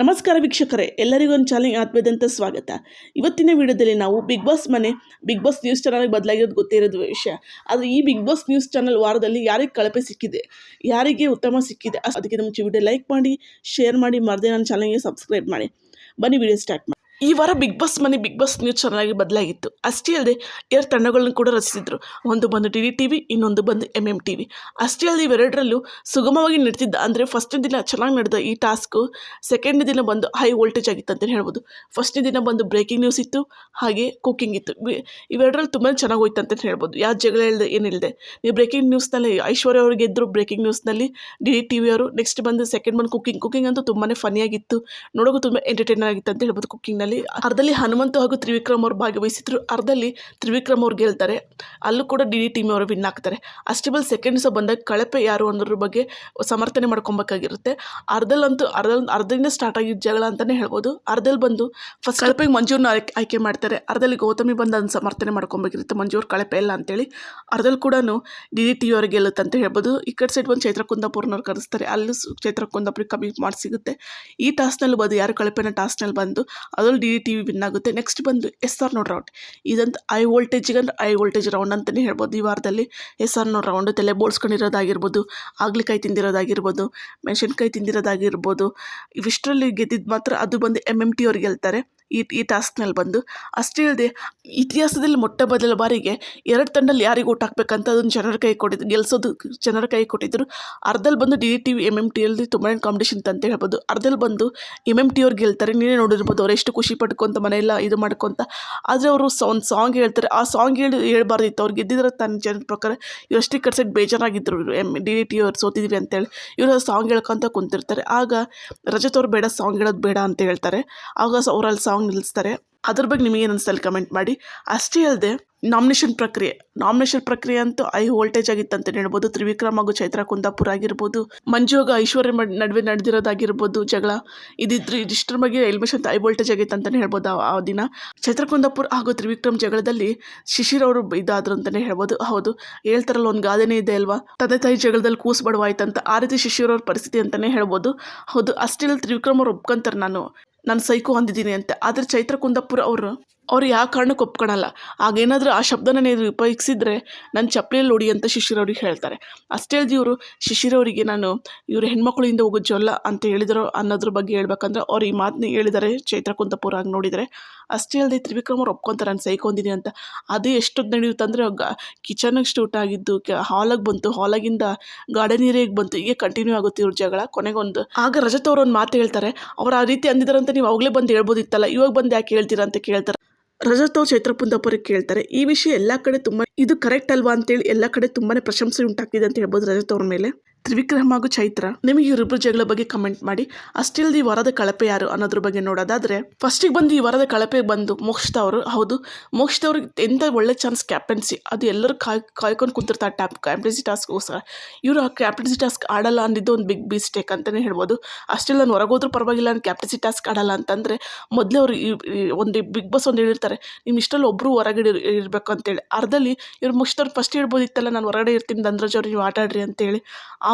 ನಮಸ್ಕಾರ ವೀಕ್ಷಕರೇ, ಎಲ್ಲರಿಗೂ ಒಂದು ಚಾಲೆಂಜ್ ಆತ್ಮದಂತ ಸ್ವಾಗತ. ಇವತ್ತಿನ ವಿಡಿಯೋದಲ್ಲಿ ನಾವು ಬಿಗ್ ಬಾಸ್ ಮನೆ ಬಿಗ್ ಬಾಸ್ ನ್ಯೂಸ್ ಚಾನಲ್ಗೆ ಬದಲಾಗಿರೋದು ಗೊತ್ತಿರೋದು ವಿಷಯ. ಆದರೆ ಈ ಬಿಗ್ ಬಾಸ್ ನ್ಯೂಸ್ ಚಾನಲ್ ವಾರದಲ್ಲಿ ಯಾರಿಗೆ ಕಳಪೆ ಸಿಕ್ಕಿದೆ, ಯಾರಿಗೆ ಉತ್ತಮ ಸಿಕ್ಕಿದೆ ಅದಕ್ಕೆ ಮುಂಚೆ ವಿಡಿಯೋ ಲೈಕ್ ಮಾಡಿ ಶೇರ್ ಮಾಡಿ, ಮರದೇ ನನ್ನ ಚಾನಲ್ಗೆ ಸಬ್ಸ್ಕ್ರೈಬ್ ಮಾಡಿ. ಬನ್ನಿ ವಿಡಿಯೋ ಸ್ಟಾರ್ಟ್ ಮಾಡಿ ಈ ವಾರ ಬಿಗ್ ಬಾಸ್ ಮನೆ ಬಿಗ್ ಬಾಸ್ ನ್ಯೂಸ್ ಚೆನ್ನಾಗಿ ಬದಲಾಗಿತ್ತು. ಅಷ್ಟೇ ಅಲ್ಲದೆ ಎರಡು ತಂಡಗಳನ್ನು ಕೂಡ ರಚಿಸಿದ್ರು. ಒಂದು ಬಂದು ಡಿ ಡಿ ಟಿ ವಿ, ಇನ್ನೊಂದು ಬಂದು ಎಂ ಎಂ ಟಿ ವಿ ಅಷ್ಟೇ ಅಲ್ಲದೆ ಇವೆರಡರಲ್ಲೂ ಸುಗಮವಾಗಿ ನಡೆದಿದ್ದ ಅಂದರೆ ಫಸ್ಟ್ನೇ ದಿನ ಚೆನ್ನಾಗಿ ನಡೆದ ಈ ಟಾಸ್ಕು ಸೆಕೆಂಡ್ ದಿನ ಬಂದು ಹೈ ವೋಲ್ಟೇಜ್ ಆಗಿತ್ತು ಅಂತಲೇ ಹೇಳ್ಬೋದು. ಫಸ್ಟ್ ದಿನ ಬಂದು ಬ್ರೇಕಿಂಗ್ ನ್ಯೂಸ್ ಇತ್ತು, ಹಾಗೆ ಕುಕ್ಕಿಂಗ್ ಇತ್ತು. ಇವೆ- ಇವೆರಡರಲ್ಲಿ ತುಂಬಾ ಚೆನ್ನಾಗಿ ಹೋಯ್ತು ಅಂತ ಹೇಳ್ಬೋದು. ಯಾವ ಜಗಳ ಇಲ್ಲದೆ ಏನಿಲ್ಲದೆ ನೀವು ಬ್ರೇಕಿಂಗ್ ನ್ಯೂಸ್ನಲ್ಲಿ ಐಶ್ವರ್ಯ ಅವರು ಗೆದ್ದರು ಬ್ರೇಕಿಂಗ್ ನ್ಯೂಸ್ನಲ್ಲಿ ಡಿ ಡಿ ಟಿ ವಿ ಅವರು ನೆಕ್ಸ್ಟ್ ಬಂದು ಸೆಕೆಂಡ್ ಬಂದು ಕುಕ್ಕಿಂಗ್ ಕುಕ್ಕಿಂಗ್ ಅಂತೂ ತುಂಬಾ ಫನಿಯಾಗಿತ್ತು ನೋಡೋಕ್ಕೂ ತುಂಬ ಎಂಟರ್ಟೈನರ್ ಆಗಿತ್ತು ಅಂತ ಹೇಳ್ಬೋದು ಕುಕಿಂಗ್ನಲ್ಲಿ ಅರ್ಧದಲ್ಲಿ ಹನುಮಂತು ಹಾಗೂ ತ್ರಿವಿಕ್ರಮ್ ಅವರು ಭಾಗವಹಿಸಿದ್ರು. ಅರ್ಧದಲ್ಲಿ ತ್ರಿವಿಕ್ರಮ್ ಅವ್ರು ಗೆಲ್ತಾರೆ. ಅಲ್ಲೂ ಕೂಡ ಡಿ ಡಿ ಟೀಮ್ ಅವರು ವಿನ್ ಆಗ್ತಾರೆ. ಅಷ್ಟೇ ಬಲ್ ಸೆಕೆಂಡ್ ದಿವಸ ಬಂದಾಗ ಕಳಪೆ ಯಾರು ಅನ್ನೋದ್ರ ಬಗ್ಗೆ ಸಮರ್ಥನೆ ಮಾಡ್ಕೊಬೇಕಾಗಿರುತ್ತೆ. ಅರ್ಧಲ್ಲಂತೂ ಅರ್ಧ ಅರ್ಧದಿಂದ ಸ್ಟಾರ್ಟ್ ಆಗಿದ್ದ ಜಗಳ ಅಂತಲೇ ಹೇಳ್ಬೋದು. ಅರ್ಧದಲ್ಲಿ ಬಂದು ಫಸ್ಟ್ ಕಳಪೆಗೆ ಮಂಜೂರ್ನ ಆಯ್ಕೆ ಆಯ್ಕೆ ಮಾಡ್ತಾರೆ. ಅರ್ಧದಲ್ಲಿ ಗೌತಮಿ ಬಂದು ಅದನ್ನು ಸಮರ್ಥನೆ ಮಾಡ್ಕೊಬೇಕಿರುತ್ತೆ ಮಂಜೂರ್ ಕಳಪೆ ಇಲ್ಲ ಅಂತೇಳಿ. ಅರ್ಧಲ್ಲಿ ಕೂಡ ಡಿ ಡಿ ಟಿ ಅವ್ರಿಗೆ ಗೆಲ್ಲುತ್ತೆ ಅಂತ ಹೇಳ್ಬೋದು. ಈ ಕಡೆ ಸೈಡ್ ಬಂದು ಚೈತ್ರ ಕುಂದಾಪುರ್ನವ್ರು ಕರೆಸ್ತಾರೆ. ಅಲ್ಲೂ ಚೈತ್ರ ಕುಂದಾಪುರ ಕಮ್ಮಿ ಮಾಡಿ ಸಿಗುತ್ತೆ. ಈ ಟಾಸ್ನಲ್ಲಿ ಬಂದು ಯಾರು ಕಳಪೆನ ಟಾಸ್ನಲ್ಲಿ ಬಂದು ಅದರಲ್ಲಿ D D T V win ಆಗುತ್ತೆ. ನೆಕ್ಸ್ಟ್ ಬಂದು ಎಸ್ ಆರ್ ನೋಡ್ ರೌಂಡ್ ಇದಂತ ಐ ವೋಲ್ಟೇಜಿಗೆ ಅಂದ್ರೆ ಐ ವೋಲ್ಟೇಜ್ ರೌಂಡ್ ಅಂತಲೇ ಹೇಳ್ಬೋದು. ಈ ವಾರದಲ್ಲಿ ಎಸ್ ಆರ್ ನೋಡ್ ರೌಂಡ್ ತಲೆ ಬೋಳ್ಸ್ಕೊಂಡಿರೋದಾಗಿರ್ಬೋದು, ಆಗ್ಲಿಕಾಯಿ ತಿಂದಿರೋದಾಗಿರ್ಬೋದು, ಮೆಣಸಿನ್ಕಾಯಿ ತಿಂದಿರೋದಾಗಿರ್ಬೋದು ಇವಿಷ್ಟರಲ್ಲಿ ಗೆದ್ದಿದ್ದು ಮಾತ್ರ ಅದು ಬಂದು ಎಂ ಎಂ ಟಿ ಅವ್ರಿಗೆ ಗೆಲ್ತಾರೆ. ಈ ಈ ಟಾಸ್ಕ್ನಲ್ಲಿ ಬಂದು. ಅಷ್ಟೇ ಇಲ್ಲದೆ ಇತಿಹಾಸದಲ್ಲಿ ಮೊಟ್ಟ ಮೊದಲ ಬಾರಿಗೆ ಎರಡು ತಂಡಲ್ಲಿ ಯಾರಿಗೆ ಊಟ ಹಾಕ್ಬೇಕಂತ ಅದನ್ನು ಜನರ ಕೈ ಕೊಟ್ಟಿದ್ದು ಗೆಲ್ಸೋದು ಜನರ ಕೈ ಕೊಟ್ಟಿದ್ದರು ಅರ್ಧಲ್ಲಿ ಬಂದು D T V M M ಟಿಯಲ್ಲಿ ತುಂಬಾ ಕಾಂಪಿಟೇಷನ್ ಅಂತ ಹೇಳ್ಬೋದು. ಅರ್ಧಲ್ಲಿ ಬಂದು ಎಂ ಎಂ ಟಿ ಅವ್ರು ಗೆಲ್ತಾರೆ. ನೀನೇ ನೋಡಿರ್ಬೋದು ಅವ್ರು ಎಷ್ಟು ಪಡ್ಕೊಂತ ಮನೆಯೆಲ್ಲ ಇದು ಮಾಡ್ಕೊತ, ಆದರೆ ಅವರು ಸ, ಒಂದು ಸಾಂಗ್ ಹೇಳ್ತಾರೆ. ಆ ಸಾಂಗ್ ಹೇಳಿ ಹೇಳ್ಬಾರ್ದಿತ್ತು. ಅವ್ರು ಗೆದ್ದಿದ್ರೆ ತನ್ನ ಜನರ ಪ್ರಕಾರ ಇವ್ರು ಅಷ್ಟೇ ಕಡೆ ಸೈಡ್ ಬೇಜಾರಾಗಿದ್ದರು ಎಂ, ಡಿ ಡಿ, ಟಿ ಅವ್ರು ಸೋತಿದ್ವಿ ಅಂತೇಳಿ ಇವರು ಸಾಂಗ್ ಹೇಳ್ಕೊತ ಕುಂತಿರ್ತಾರೆ. ಆಗ ರಜತ್ ಅವ್ರು ಬೇಡ ಸಾಂಗ್ ಹೇಳೋದು ಬೇಡ ಅಂತ ಹೇಳ್ತಾರೆ. ಆಗ ಅವರಲ್ಲಿ ಸಾಂಗ್ ನಿಲ್ಲಿಸ್ತಾರೆ ಅದ್ರ ಬಗ್ಗೆ ನಿಮಗೇನು ಅನಿಸ್ತಲ್ಲಿ ಕಮೆಂಟ್ ಮಾಡಿ. ಅಷ್ಟೇ ಅಲ್ಲದೆ ನಾಮಿನೇಷನ್ ಪ್ರಕ್ರಿಯೆ. ನಾಮಿನೇಷನ್ ಪ್ರಕ್ರಿಯೆ ಅಂತೂ ಐ ವೋಲ್ಟೇಜ್ ಆಗಿತ್ತು ಅಂತ ಹೇಳ್ಬೋದು. ತ್ರಿವಿಕ್ರಮ್ ಹಾಗೂ ಚೈತ್ರ ಕುಂದಾಪುರ ಆಗಿರ್ಬೋದು. ಮಂಜು ಹಾಗೂ ಐಶ್ವರ್ಯ ನಡುವೆ ನಡೆದಿರೋದಾಗಿರ್ಬೋದು ಜಗಳ. ಇದಿದ್ರು ಇದಿಷ್ಟರ ಬಗ್ಗೆ ಎಲಿಮಿನೇಷನ್ ಐ ವೋಲ್ಟೇಜ್ ಆಗಿತ್ತು ಅಂತಲೇ ಹೇಳ್ಬೋದು ಆ- ಆ ದಿನ. ಚೈತ್ರ ಕುಂದಾಪುರ ಹಾಗೂ ತ್ರಿವಿಕ್ರಮ್ ಜಗಳದಲ್ಲಿ ಶಿಶಿರ್ ಅವರು ಇದಾದ್ರು ಅಂತಲೇ ಹೇಳ್ಬೋದು. ಹೌದು, ಹೇಳ್ತಾರಲ್ಲ, ಒಂದು ಗಾದೆನೇ ಇದೆ ಅಲ್ವಾ? ತಂದೆ ತಾಯಿ ಜಗಳದಲ್ಲಿ ಕೂಸು ಬಡವಾಯ್ತಂತ ಆ ರೀತಿ ಶಿಶಿರ್ ಅವ್ರ ಪರಿಸ್ಥಿತಿ ಅಂತಲೇ ಹೇಳ್ಬೋದು. ಹೌದು, ಅಷ್ಟೇ ತ್ರಿವಿಕ್ರಮ್ ಅವ್ರು ಒಪ್ಕೊಂತಾರೆ ನಾನು. ನಾನು ಸೈಕೋ ಹೊಂದಿದ್ದೀನಿ ಅಂತ. ಆದರೆ ಚೈತ್ರ ಕುಂದಾಪುರ ಅವರು ಅವ್ರು ಯಾವ ಕಾರಣಕ್ಕೆ ಒಪ್ಕೊಳಲ್ಲ. ಆಗೇನಾದರೂ ಆ ಶಬ್ದನ ನೀವು ಉಪಯೋಗಿಸಿದ್ರೆ ನನ್ನ ಚಪ್ಪಲಿಯಲ್ಲಿ ಹೊಡಿ ಅಂತ ಶಿಶಿರವ್ರಿಗೆ ಹೇಳ್ತಾರೆ. ಅಷ್ಟೇ ಅಲ್ಲದೆ ಇವರು ಶಿಶಿರವರಿಗೆ ನಾನು, ಇವರು ಹೆಣ್ಮಕ್ಳಿಂದ ಹೋಗೋ ಜೊಲ್ಲ ಅಂತ ಹೇಳಿದ್ರು ಅನ್ನೋದ್ರ ಬಗ್ಗೆ ಹೇಳ್ಬೇಕಂದ್ರೆ ಅವ್ರು ಈ ಮಾತನ್ನ ಹೇಳಿದ್ದಾರೆ ಚೈತ್ರ ಕುಂತಪುರ ನೋಡಿದರೆ. ಅಷ್ಟೇ ಅಲ್ಲದೆ ತ್ರಿವಿಕ್ರಮ್ ಅವ್ರು ಒಪ್ಕೊತಾರೆ ನಾನು ಸೈಕೊಂಡಿದ್ದೀನಿ ಅಂತ. ಅದು ಎಷ್ಟೊತ್ತು ನಡೆಯುತ್ತಂದರೆ ಗ ಕಿಚನಿಗೆ ಸ್ಟೂಟ್ ಆಗಿದ್ದು ಹಾಲಾಗಿ ಬಂತು. ಹಾಲಾಗಿಂದ ಗಾರ್ಡನ್ ಏರಿಯಾಗೆ ಬಂತು. ಹೀಗೆ ಕಂಟಿನ್ಯೂ ಆಗುತ್ತೆ ಇವ್ರ ಜಗಳ. ಕೊನೆಗೊಂದು. ಆಗ ರಜತ್ ಅವ್ರು ಒಂದು ಮಾತು ಹೇಳ್ತಾರೆ. ಅವ್ರು ಆ ರೀತಿ ಅಂದಿದ್ದಾರಂತ ನೀವು ಅವಾಗಲೇ ಬಂದು ಹೇಳ್ಬೋದಿತ್ತಲ್ಲ. ಇವಾಗ ಬಂದು ಯಾಕೆ ಹೇಳ್ತೀರಾ ಅಂತ ಕೇಳ್ತಾರೆ. ರಜತ್ ಅವ್ರು ಚೈತ್ರ ಕೇಳ್ತಾರೆ. ಈ ವಿಷಯ ಎಲ್ಲ ಕಡೆ ತುಂಬ ಇದು ಕರೆಕ್ಟ್ ಅಲ್ವಾ ಅಂತೇಳಿ ಎಲ್ಲ ಕಡೆ ತುಂಬಾನೇ ಪ್ರಶಂಸೆ ಉಂಟಾಗ್ತಿದೆ ಅಂತ ಹೇಳ್ಬೋದು ರಜತ್ ಅವ್ರ ಮೇಲೆ. ತ್ರಿವಿಕ್ರಮ್ ಹಾಗೂ ಚೈತ್ರ. ನಿಮಗೆ ಇವರಿಬ್ಬರು ಜಗಳ ಬಗ್ಗೆ ಕಮೆಂಟ್ ಮಾಡಿ. ಅಷ್ಟಿಲ್ದ ಈ ವರದ ಕಳಪೆ ಯಾರು ಅನ್ನೋದ್ರ ಬಗ್ಗೆ ನೋಡೋದಾದ್ರೆ ಫಸ್ಟಿಗೆ ಬಂದು ಈ ವರದ ಕಳಪೆ ಬಂದು ಮೋಕ್ಷಿತ ಅವರು, ಹೌದು. ಮೋಕ್ಷಿತ ಎಂತ ಒಳ್ಳೆ ಚಾನ್ಸ್ ಕ್ಯಾಪ್ಟನ್ಸಿ ಅದು ಎಲ್ಲರೂ ಕಾಯ್, ಕಾಯ್ಕೊಂಡು ಕುಂತಿರ್ತಾರೆ ಟ್ಯಾಪ್ ಕ್ಯಾಪ್ಟನ್ಸಿ ಟಾಸ್ಕ್ಗೋಸ್ಕರ ಇವರು ಆ ಕ್ಯಾಪ್ಟನ್ಸಿ ಟಾಸ್ಕ್ ಆಡಲ್ಲ ಅಂದಿದ್ದು ಒಂದು ಬಿಗ್ ಮಿಸ್ಟೇಕ್ ಅಂತಲೇ ಹೇಳ್ಬೋದು. ಅಷ್ಟಿಲ್ ನಾನು ಹೊರಗೋದ್ರೂ ಪರವಾಗಿಲ್ಲ ನಾನು ಕ್ಯಾಪ್ಟನ್ಸಿ ಟಾಸ್ಕ್ ಆಡಲ್ಲ ಅಂತಂದರೆ, ಮೊದಲೇ ಅವರು ಒಂದು ಬಿಗ್ ಬಾಸ್ ಒಂದು ಹೇಳಿರ್ತಾರೆ ನಿಮ್ಮ ಇಷ್ಟಲ್ಲಿ ಒಬ್ಬರು ಹೊರಗಡೆ ಇರ್- ಇರಬೇಕು ಅಂತೇಳಿ. ಅರ್ಧಲ್ಲಿ ಇವ್ರು ಮುಗಿಸ್ತವ್ರು ಫಸ್ಟ್ ಹೇಳ್ಬೋದಿತ್ತಲ್ಲ, ನಾನು ಹೊರಗಡೆ ಇರ್ತೀನಿ ಧನ್ರಾಜ್ ಅವ್ರು, ನೀವು ಆಟಾಡ್ರಿ ಅಂತೇಳಿ. ಅಂತೇಳಿ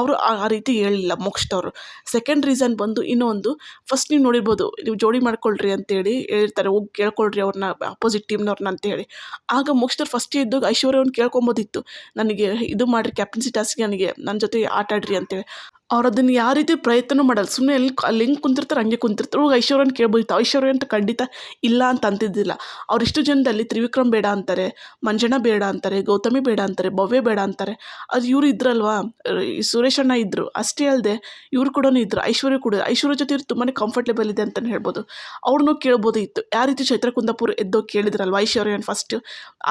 ಅವರು ಆ ರೀತಿ ಹೇಳಿಲ್ಲ ಮುಗಿಸ್ತವ್ರು ಸೆಕೆಂಡ್ ರೀಸನ್ ಬಂದು ಇನ್ನೊಂದು ಫಸ್ಟ್ ನೀವು ನೋಡಿರ್ಬೋದು, ನೀವು ಜೋಡಿ ಮಾಡ್ಕೊಳ್ರಿ ಅಂತೇಳಿ ಹೇಳ್ತಾರೆ, ಹೋಗಿ ಕೇಳ್ಕೊಳ್ರಿ ಅವ್ರನ್ನ ಅಪೋಸಿಟ್ ಟೀಮ್ನವ್ರನ್ನ ಅಂತೇಳಿ. ಆಗ ಮೋಕ್ಷದವ್ರು ಫಸ್ಟ್ ಇದ್ದಾಗ ಐಶ್ವರ್ಯವ್ರನ್ನ ಕೇಳ್ಕೊಬೋದಿತ್ತು. ನನಗೆ ಇದು ಮಾಡಿರಿ ಕ್ಯಾಪ್ಟನ್ಸಿ ಟಾಸ್ಕ್ಗೆ ನನಗೆ ನನ್ನ ಜೊತೆ ಆಟಾಡ್ರಿ ಅಂತೇಳಿ. ಅವ್ರು ಅದನ್ನು ಯಾವ ರೀತಿ ಪ್ರಯತ್ನ ಮಾಡಲ್ಲ. ಸುಮ್ಮನೆ ಎಲ್ಲಿ ಅಲ್ಲಿ ಹೆಂಗೆ ಕುಂತಿರ್ತಾರೆ ಹಂಗೆ ಕುಂತಿರ್ತಾರೆ. ಹೋಗಿ ಐಶ್ವರ್ಯನ ಕೇಳ್ಬೋದಿತ್ತು ಐಶ್ವರ್ಯ ಅಂತ ಖಂಡಿತ ಇಲ್ಲ ಅಂತ ಅಂತಿದ್ದಿಲ್ಲ. ಅವ್ರಿಷ್ಟು ಜನದಲ್ಲಿ ತ್ರಿವಿಕ್ರಮ್ ಬೇಡ ಅಂತಾರೆ, ಮಂಜಣ್ಣ ಬೇಡ ಅಂತಾರೆ, ಗೌತಮಿ ಬೇಡ ಅಂತಾರೆ, ಭವ್ಯ ಬೇಡ ಅಂತಾರೆ. ಅದು ಇವರು ಇದ್ರಲ್ವಾ? ಈ ಸುರೇಶ್ ಅಣ್ಣ ಇದ್ದರು ಅಷ್ಟೇ ಅಲ್ಲದೆ ಇವ್ರು ಕೂಡ ಇದ್ದರು ಐಶ್ವರ್ಯ ಕೂಡ, ಐಶ್ವರ್ಯ ಜೊತೆ ಇವ್ರು ತುಂಬಾ ಕಂಫರ್ಟೇಬಲ್ ಇದೆ ಅಂತಲೇ ಹೇಳ್ಬೋದು. ಅವ್ರನ್ನೂ ಕೇಳ್ಬೋದು ಇತ್ತು. ಯಾವ ರೀತಿ ಚೈತ್ರ ಕುಂದಾಪುರ ಎದ್ದೋ ಕೇಳಿದ್ರಲ್ವ ಐಶ್ವರ್ಯನ ಫಸ್ಟ್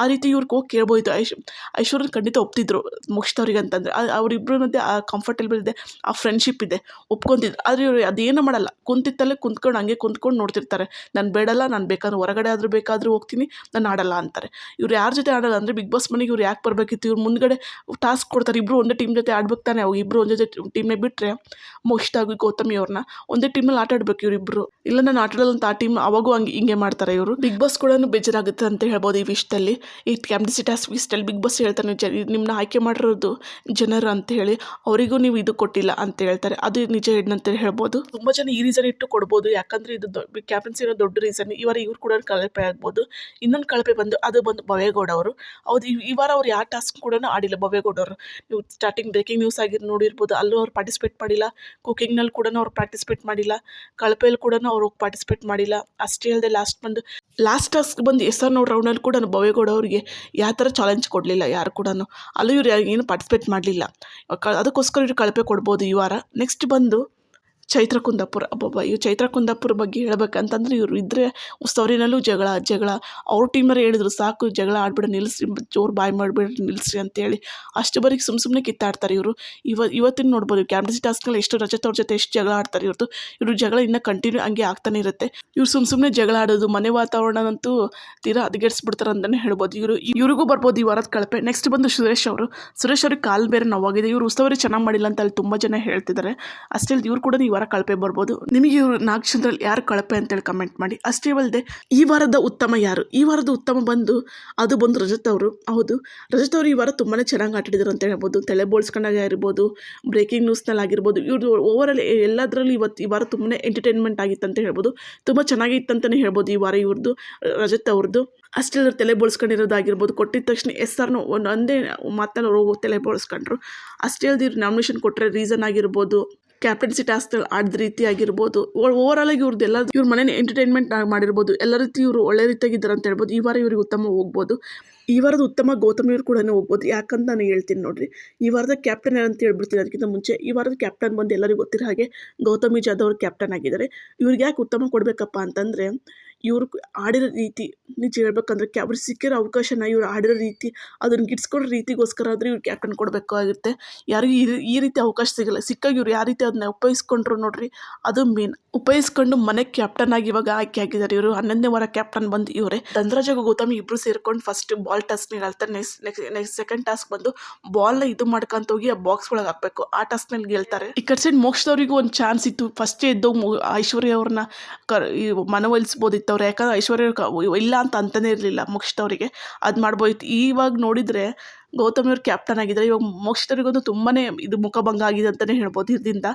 ಆ ರೀತಿ ಇವ್ರಿಗೆ ಹೋಗಿ ಕೇಳ್ಬೋದು ಐಶ್ ಐಶ್ವರ್ಯ ಖಂಡಿತ ಒಪ್ತಿದ್ರು ಮುಗಿಸ್ತವ್ರಿಗೆ ಅಂತಂದರೆ. ಅವರಿಬ್ಬರ ಮಧ್ಯೆ ಆ ಕಂಫರ್ಟೇಬಲ್ ಇದೆ. ಫ್ರೆಂಡ್ಶಿಪ್ ಇದೆ. ಒಪ್ಕೊತಿದ್ರು ಆದರೆ ಇವರು ಅದೇನು ಮಾಡಲ್ಲ. ಕುಂತಿತ್ತಲ್ಲೇ ಕುಂತ್ಕೊಂಡು ಹಂಗೆ ಕುಂತ್ಕೊಂಡು ನೋಡ್ತಿರ್ತಾರೆ. ನಾನು ಬೇಡಲ್ಲ, ನಾನು ಬೇಕಾದ್ರೆ ಹೊರಗಡೆ ಆದರೂ ಬೇಕಾದರೂ ಹೋಗ್ತೀನಿ, ನಾನು ಆಡಲ್ಲ ಅಂತಾರೆ. ಇವ್ರು ಯಾರ ಜೊತೆ ಆಡಲ್ಲ ಅಂದರೆ ಬಿಗ್ ಬಾಸ್ ಮನೆಗೆ ಇವ್ರು ಯಾಕೆ ಬರಬೇಕಿತ್ತು? ಇವ್ರು ಮುಂದ್ಗಡೆ ಟಾಸ್ಕ್ ಕೊಡ್ತಾರೆ. ಇಬ್ಬರು ಒಂದೇ ಟೀಮ್ ಜೊತೆ ಆಡ್ಬೇಕು ತಾನೆ? ಅವು ಇಬ್ಬರು ಒಂದೇ ಜೊತೆ ಟೀಮ್ನೇ ಬಿಟ್ಟರೆ ಆಗಿ ಗೌತಮಿ ಅವ್ರನ್ನ ಒಂದೇ ಟೀಮಲ್ಲಿ ಆಟ ಆಡ್ಬೇಕು ಇವರಿಬ್ಬರು ಇಲ್ಲ, ನಾನು ಆಟ ಆಡಲ್ಲ ಅಂತ ಆ ಟೀಮ್ ಅವಾಗೂ ಹಂಗೆ ಹಿಂಗೆ ಮಾಡ್ತಾರೆ ಇವರು. ಬಿಗ್ ಬಾಸ್ ಕೂಡ ಬೇಜಾರಾಗುತ್ತೆ ಅಂತ ಹೇಳ್ಬೋದು ಈ ವಿಷಯದಲ್ಲಿ ಈ ಕ್ಯಾಮ್ಡಿಸಿ ಟಾಸ್ಕ್ ವಿಷಯದಲ್ಲಿ ಬಿಗ್ ಬಾಸ್ ಹೇಳ್ತಾನೆ, ಜ ನಿಮ್ಮನ್ನ ಆಯ್ಕೆ ಮಾಡಿರೋದು ಜನರು ಅಂತ ಹೇಳಿ, ಅವರಿಗೂ ನೀವು ಇದು ಕೊಟ್ಟಿಲ್ಲ. ಅಂತ ಹೇಳ್ತಾರೆ. ಅದು ನಿಜ ಅಂತ ಹೇಳ್ಬೋದು. ತುಂಬ ಜನ ಈ ರೀಸನ್ ಇಟ್ಟು ಕೊಡ್ಬೋದು. ಯಾಕಂದರೆ ಇದು ಕ್ಯಾಪ್ಟನ್ಸಿ ಇರೋ ದೊಡ್ಡ ರೀಸನ್ ಇವರ ವಾರ ಇವ್ರು ಕೂಡ ಕಳಪೆ ಆಗ್ಬೋದು. ಇನ್ನೊಂದು ಕಳಪೆ ಬಂದು ಅದು ಬಂದು ಭವೇಗೌಡ ಅವರು ಅವ್ರು ಈ- ವಾರ ಅವ್ರು ಯಾವ ಟಾಸ್ಕ್ ಕೂಡ ಆಡಿಲ್ಲ ಭವೇಗೌಡ ಅವರು ನೀವು ಸ್ಟಾರ್ಟಿಂಗ್ ಬ್ರೇಕಿಂಗ್ ನ್ಯೂಸ್ ಆಗಿ ನೋಡಿರ್ಬೋದು. ಅಲ್ಲೂ ಅವ್ರು ಪಾರ್ಟಿಸಿಪೇಟ್ ಮಾಡಿಲ್ಲ. ಕುಕಿಂಗ್ನಲ್ಲಿ ಕೂಡ ಅವ್ರು ಪಾರ್ಟಿಸಿಪೇಟ್ ಮಾಡಿಲ್ಲ. ಕಳಪೆಯಲ್ಲಿ ಕೂಡ ಅವ್ರು ಹೋಗಿ ಪಾರ್ಟಿಸಿಪೇಟ್ ಮಾಡಿಲ್ಲ. ಅಷ್ಟೇ ಅಲ್ಲದೆ ಲಾಸ್ಟ್ ಬಂದು ಲಾಸ್ಟ್ ಟಾಸ್ಕ್ ಬಂದು ಎಸ್ ಆರ್ ನೋಡ್ ರೌಂಡಲ್ಲಿ ಕೂಡ ಭವೇಗೌಡ ಅವರಿಗೆ ಯಾವ ಥರ ಚಾಲೆಂಜ್ ಕೊಡಲಿಲ್ಲ ಯಾರು ಕೂಡ ಅಲ್ಲೂ ಇವ್ರು ಏನು ಪಾರ್ಟಿಸಿಪೇಟ್ ಮಾಡಲಿಲ್ಲ. ಅದಕ್ಕೋಸ್ಕರ ಇವ್ರು ಕಳಪೆ ಕೊಡ್ಬೋದು. ವಾರ. ನೆಕ್ಸ್ಟ್ ಬಂದು ಚೈತ್ರ ಕುಂದಾಪುರ ಅಬ್ಬಬ್ಬ ಇವ್ರು ಚೈತ್ರ ಕುಂದಾಪುರ ಬಗ್ಗೆ ಹೇಳ್ಬೇಕಂತಂದ್ರೆ ಇವರು ಇದ್ದರೆ ಉಸ್ತವರಿನಲ್ಲೂ ಜಗಳ ಜಗಳ. ಅವ್ರ ಟೀಮರೇ ಹೇಳಿದ್ರು, ಸಾಕು, ಜಗಳ ಆಡ್ಬಿಡ ನಿಲ್ಲಿಸ್ರಿ ಜೋರು ಬಾಯ್ ಮಾಡಿಬಿಡ್ರಿ ನಿಲ್ಲಿಸ್ರಿ ಅಂತೇಳಿ. ಅಷ್ಟು ಬರೀ ಸುಮ್ಮ ಸುಮ್ಮನೆ ಕಿತ್ತಾಡ್ತಾರೆ ಇವರು. ಇವ, ಇವತ್ತಿನ ನೋಡ್ಬೋದು ಕ್ಯಾಮ್ರಸಿ ಟಾಸ್ಕ್ನಲ್ಲಿ ಎಷ್ಟು ರಜತ್ ಅವ್ರ ಜೊತೆ ಎಷ್ಟು ಜಗಳ ಆಡ್ತಾರೆ ಇವ್ರದ್ದು ಇವರು ಜಗಳ ಇನ್ನೂ ಕಂಟಿನ್ಯೂ ಹಂಗೆ ಆಗ್ತಾನೆ ಇರುತ್ತೆ. ಇವ್ರು ಸುಮ್ಮ ಸುಮ್ಮನೆ ಜಗಳ ಆಡೋದು, ಮನೆ ವಾತಾವರಣನಂತೂ ತೀರಾ ಹದಗೆಡಿಸ್ಬಿಡ್ತಾರೆ ಅಂತಲೇ ಹೇಳ್ಬೋದು. ಇವರು, ಇವರಿಗೂ ಬರ್ಬೋದು ಈ ವಾರದ ಕಳಪೆ. ನೆಕ್ಸ್ಟ್ ಬಂದು ಸುರೇಶ್ ಅವರು. ಸುರೇಶ್ ಅವ್ರಿಗೆ ಕಾಲು ಬೇರೆ ನೋವಾಗಿದೆ. ಇವರು ಉಸ್ತವರಿ ಚೆನ್ನಾಗಿ ಮಾಡಿಲ್ಲ ಅಂತ ಅಲ್ಲಿ ತುಂಬ ಜನ ಹೇಳ್ತಿದ್ದಾರೆ ಅಷ್ಟೇ ಇವ್ರು ಕೂಡ ಈ ಕಳಪೆ ಬರ್ಬೋದು. ನಿಮಗೆ ಇವರು ನಾಲ್ಕು ಜನರಲ್ಲಿ ಯಾರು ಕಳಪೆ ಅಂತೇಳಿ ಕಮೆಂಟ್ ಮಾಡಿ. ಅಷ್ಟೇ ಅಲ್ಲದೆ ಈ ವಾರದ ಉತ್ತಮ ಯಾರು? ಈ ವಾರದ ಉತ್ತಮ ಬಂದು ಅದು ಬಂದು ರಜತ್ ಅವರು. ಹೌದು. ರಜತ್ ಅವರು ಈ ವಾರ ತುಂಬಾ ಚೆನ್ನಾಗಿ ಆಟಾಡಿದ್ರು ಅಂತ ಹೇಳ್ಬೋದು. ತಲೆ ಬೋಳ್ಸ್ಕೊಂಡಾಗ ಇರ್ಬೋದು ಬ್ರೇಕಿಂಗ್ ನ್ಯೂಸ್ನಲ್ಲಿ ಆಗಿರ್ಬೋದು ಇವ್ರದ್ದು ಓವರಲ್ಲಿ ಎಲ್ಲದರಲ್ಲೂ ಇವತ್ತು ಈ ವಾರ ತುಂಬಾ ಎಂಟರ್ಟೈನ್ಮೆಂಟ್ ಆಗಿತ್ತು ಅಂತ ಹೇಳ್ಬೋದು. ತುಂಬ ಚೆನ್ನಾಗಿತ್ತು ಅಂತಲೇ ಹೇಳ್ಬೋದು ಈ ವಾರ ಇವ್ರದ್ದು ರಜತ್ ಅವ್ರದ್ದು ಅಷ್ಟೇ ತಲೆ ಬೋಳ್ಸ್ಕೊಂಡಿರೋದಾಗಿರ್ಬೋದು. ಕೊಟ್ಟಿದ ತಕ್ಷಣ ಎಸ್ ಒಂದು ಒಂದೇ ಮಾತಲ್ಲಿ ಅವರು ತಲೆ ಬೋಳ್ಸ್ಕೊಂಡ್ರು. ಅಷ್ಟೇ ಅಲ್ಲದೆ ಇವ್ರು ನಾಮಿನೇಷನ್ ಕೊಟ್ಟರೆ ರೀಸನ್ ಆಗಿರ್ಬೋದು. ಕ್ಯಾಪ್ಟನ್ಸಿ ಟಾಸ್ಕ್ಗಳು ಆಡಿದ ರೀತಿ ಆಗಿರ್ಬೋದು. ಓವರಾಲ್ ಆಗಿ ಇವ್ರದ್ದು ಎಲ್ಲ ಇವ್ರ ಮನೇಲಿ ಎಂಟರ್ಟೈನ್ಮೆಂಟ್ ಮಾಡಿರ್ಬೋದು. ಎಲ್ಲ ರೀತಿ ಇವರು ಒಳ್ಳೆ ರೀತಿಯಾಗಿದ್ದಾರೆ ಅಂತ ಹೇಳ್ಬೋದು. ಈ ವಾರ ಇವ್ರಿಗೆ ಉತ್ತಮ ಹೋಗ್ಬೋದು. ಈ ವಾರದ ಉತ್ತಮ ಗೌತಮ್ ಇವ್ರು ಕೂಡ ಹೋಗ್ಬೋದು. ಯಾಕಂತ ನಾನು ಹೇಳ್ತೀನಿ ನೋಡ್ರಿ. ಈ ವಾರದ ಕ್ಯಾಪ್ಟನ್ ಅಂತ ಹೇಳ್ಬಿಡ್ತೀನಿ ಅದಕ್ಕಿಂತ ಮುಂಚೆ, ಈ ವಾರದ ಕ್ಯಾಪ್ಟನ್ ಬಂದು ಎಲ್ಲರಿಗೂ ಗೊತ್ತಿರೋ ಹಾಗೆ ಗೌತಮಿ ಜಾಧವ್ ಅವರು ಕ್ಯಾಪ್ಟನ್ ಆಗಿದ್ದಾರೆ. ಇವ್ರಿಗೆ ಯಾಕೆ ಉತ್ತಮ ಕೊಡಬೇಕಪ್ಪ ಅಂತಂದರೆ ಇವರು ಆಡಿರೋ ರೀತಿ ನಿಜ ಹೇಳ್ಬೇಕಂದ್ರೆ ಕ್ಯಾ ಅವ್ರಿಗೆ ಸಿಕ್ಕಿರೋ ಅವಕಾಶನ ಇವ್ರು ಆಡಿರೋ ರೀತಿ, ಅದನ್ನು ಗಿಟ್ಸ್ಕೊಡೋ ರೀತಿಗೋಸ್ಕರ ಆದರೆ ಇವ್ರು ಕ್ಯಾಪ್ಟನ್ ಕೊಡಬೇಕಾಗುತ್ತೆ ಯಾರಿಗೂ ಈ ಈ ರೀತಿ ಅವಕಾಶ ಸಿಗಲ್ಲ. ಸಿಕ್ಕಾಗ ಇವ್ರು ಯಾವ ರೀತಿ ಅದನ್ನ ಉಪಯೋಗಿಸ್ಕೊಂಡ್ರು ನೋಡ್ರಿ, ಅದು ಮೇನ್ ಉಪಯೋಗಿಸ್ಕೊಂಡು ಮನೆ ಕ್ಯಾಪ್ಟನ್ ಆಗಿ ಇವಾಗ ಆಯ್ಕೆ ಆಗಿದ್ದಾರೆ ಇವರು. ಹನ್ನೊಂದನೇ ವಾರ ಕ್ಯಾಪ್ಟನ್ ಬಂದು ಇವರೇ. ಧನರಾಜ್ ಗೌತಮ್ ಇಬ್ರು ಸೇರ್ಕೊಂಡು ಫಸ್ಟ್ ಬಾಲ್ ಟಾಸ್ಕ್ ಹೇಳ್ತಾರೆ. Next next next second task ಬಂದು ಬಾಲ್ನ ಇದು ಮಾಡ್ಕೊಂತ ಹೋಗಿ ಆ ಬಾಕ್ಸ್ ಒಳಗೆ ಹಾಕ್ಬೇಕು. ಆ ಟಾಸ್ಕ್ನಲ್ಲಿ ಗೆಲ್ತಾರೆ. ಈ ಕಡೆ ಸೈಡ್ ಮೋಕ್ಷದವ್ರಿಗೂ ಒಂದು ಚಾನ್ಸ್ ಇತ್ತು. ಫಸ್ಟೇ ಎದ್ದು ಮು- ಐಶ್ವರ್ಯ ಅವ್ರನ್ನ ಕರ್ ಮನವೊಲಿಸ್ಬೋದಿತ್ತು. ಅವ್ರು ಯಾಕಂದ್ರೆ ಐಶ್ವರ್ಯ ಇಲ್ಲ ಅಂತ ಅಂತಲೇ ಇರಲಿಲ್ಲ ಮುಗಿಸ್ತವ್ರಿಗೆ ಅದು ಮಾಡ್ಬೋದಿತ್ತು ಇವಾಗ ನೋಡಿದರೆ ಗೌತಮ್ ಅವ್ರು ಕ್ಯಾಪ್ಟನ್ ಆಗಿದ್ದಾರೆ. ಇವಾಗ ಮೋಕ್ಷಿತರಿಗೊಂದು ತುಂಬಾ ಇದು ಮುಖಭಂಗ ಆಗಿದೆ ಅಂತಲೇ ಹೇಳ್ಬೋದು ಇದರಿಂದ.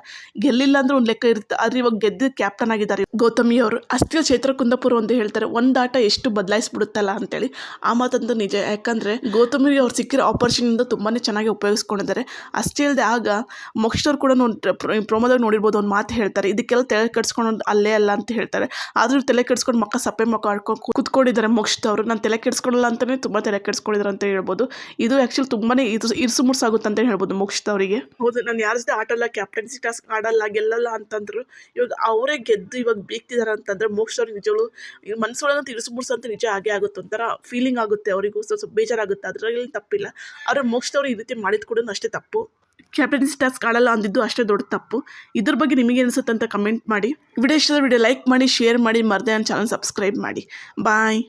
ಗೆಲ್ಲಿಲ್ಲ ಅಂದ್ರೆ ಒಂದು ಲೆಕ್ಕ ಇರುತ್ತೆ. ಆದರೆ ಇವಾಗ ಗೆದ್ದು ಕ್ಯಾಪ್ಟನ್ ಆಗಿದ್ದಾರೆ ಗೌತಮಿ ಅವರು. ಅಷ್ಟೇ ಚೈತ್ರ ಕುಂದಾಪುರ ಒಂದು ಹೇಳ್ತಾರೆ. ಒಂದು ಆಟ ಎಷ್ಟು ಬದಲಾಯಿಸ್ಬಿಡುತ್ತಲ್ಲ ಅಂತೇಳಿ. ಆ ಮಾತಂತೂ ನಿಜ. ಯಾಕಂದರೆ ಗೌತಮಿ ಅವ್ರು ಸಿಕ್ಕಿರೋ ಆಪರ್ಚುನಿಂದ ತುಂಬಾ ಚೆನ್ನಾಗಿ ಉಪಯೋಗಿಸ್ಕೊಂಡಿದ್ದಾರೆ. ಅಷ್ಟೇ ಅಲ್ಲದೆ ಆಗ ಮೋಕ್ಷಿತರು ಕೂಡ ಒಂದು ಪ್ರೊಮೋದಾಗ ನೋಡಿರ್ಬೋದು ಒಂದು ಮಾತು ಹೇಳ್ತಾರೆ. ಇದಕ್ಕೆಲ್ಲ ತಲೆ ಕೆಡ್ಸ್ಕೊಂಡು ಅಲ್ಲೇ ಅಲ್ಲ ಅಂತ ಹೇಳ್ತಾರೆ. ಆದರೂ ತಲೆ ಕೆಡ್ಸ್ಕೊಂಡು ಮಕ್ಕ ಸಪ್ಪೆ ಮಕ್ಕ ಆಡ್ಕೊಂಡು ಕುತ್ಕೊಂಡಿದ್ದಾರೆ ಮೋಕ್ಷದವರು ನಾನು ತಲೆ ಕೆಡ್ಸ್ಕೊಳ್ಳಲ್ಲ ಅಂತಲೇ ತುಂಬ ತಲೆ ಕೆಡ್ಸ್ಕೊಂಡಿದ್ದಾರೆ ಅಂತ ಹೇಳ್ಬೋದು. ಇದು ಆ್ಯಕ್ಚುಲಿ ತುಂಬಾ ಇದು ಇರ್ಸು ಮುರ್ಸಾಗುತ್ತೆ ಅಂತ ಹೇಳ್ಬೋದು ಅವರಿಗೆ. ಹೌದು, ನಾನು ಯಾರ ಜೊತೆ ಆಟಲ್ಲ ಕ್ಯಾಪ್ಟನ್ಸಿ ಟಾಸ್ಕ್ ಆಡಲ್ಲ, ಗೆಲ್ಲಲ್ಲ ಅಂತಂದ್ರು, ಇವಾಗ ಅವರೇ ಗೆದ್ದು ಇವಾಗ ಬೀಗ್ತಿದ್ದಾರೆ ಅಂತಂದ್ರೆ ಮೋಕ್ಷದವ್ರಿಗೆ ನಿಜಗಳು ಮನಸ್ಸೊಳಗಂತ ಇರ್ಸು ಅಂತ ನಿಜ ಆಗೇ ಆಗುತ್ತೆ, ಒಂಥರ ಫೀಲಿಂಗ್ ಆಗುತ್ತೆ ಅವರಿಗೂ, ಸ್ವಲ್ಪ ಸ್ವಲ್ಪ ಬೇಜಾರಾಗುತ್ತೆ ಅದರಲ್ಲಿ ತಪ್ಪಿಲ್ಲ. ಆದರೆ ಮೋಕ್ಷದವ್ರು ಈ ರೀತಿ ಮಾಡಿದ ಕೂಡ ಅಷ್ಟೇ ತಪ್ಪು. ಕ್ಯಾಪ್ಟನ್ಸಿ ಟಾಸ್ಕ್ ಆಡಲ್ಲ ಅಂದಿದ್ದು ಅಷ್ಟೇ ದೊಡ್ಡ ತಪ್ಪು. ಇದ್ರ ಬಗ್ಗೆ ನಿಮಗೆ ಅನಿಸುತ್ತೆ ಅಂತ ಕಮೆಂಟ್ ಮಾಡಿ ವಿಡಿಯೋ ಇಷ್ಟದ ವಿಡಿಯೋ ಲೈಕ್ ಮಾಡಿ ಶೇರ್ ಮಾಡಿ, ಮರದೇ ನನ್ನ ಚಾನಲ್ ಸಬ್ಸ್ಕ್ರೈಬ್ ಮಾಡಿ. ಬಾಯ್